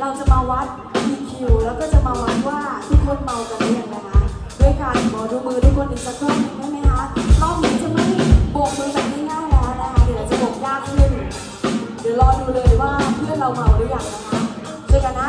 เราจะมาวัด EQ แล้วก็จะมาวัดว่าทุกคนเมากันหรืยังนะคะด้วยการขอดูมือทุกคนอีกสักรอบหนึ่งได้ไหมคะรอบนี้จะไม่โบกมือแบบง่ายๆแล้วนะคะเดี๋ยวจะโบกยากขึ้นเดี๋ยวรอดูเลยว่าเพื่อนเราเมาหรือยังนะคะเจอกันนะ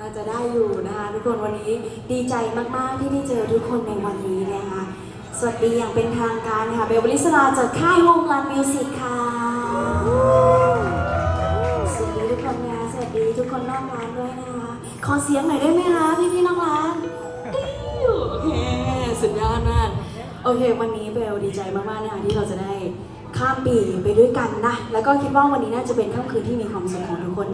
เราจะได้อยู่นะคะทุกคนวันนี้ดีใจมากๆที่ได้เจอทุกคนในวันนี้นะคะสวัสดีอย่างเป็นทางการค่ะเบลบริสลาจากค่ายวงลันมิวสิกค่ะ สวัสดีทุกคนนะสวัสดีทุกคนน้องร้านด้วยนะคะ ขอเสียงหน่อยได้ไหมคะพี่พี่น้องร้านโอเคสุดยอดมากโอเค วันนี้เบลดีใจมากๆนะคะที่เราจะได้ข้ามปีไปด้วยกันนะ แล้วก็คิดว่าวันนี้น่าจะเป็นค่ำคืนที่มีความสุขของทุกคน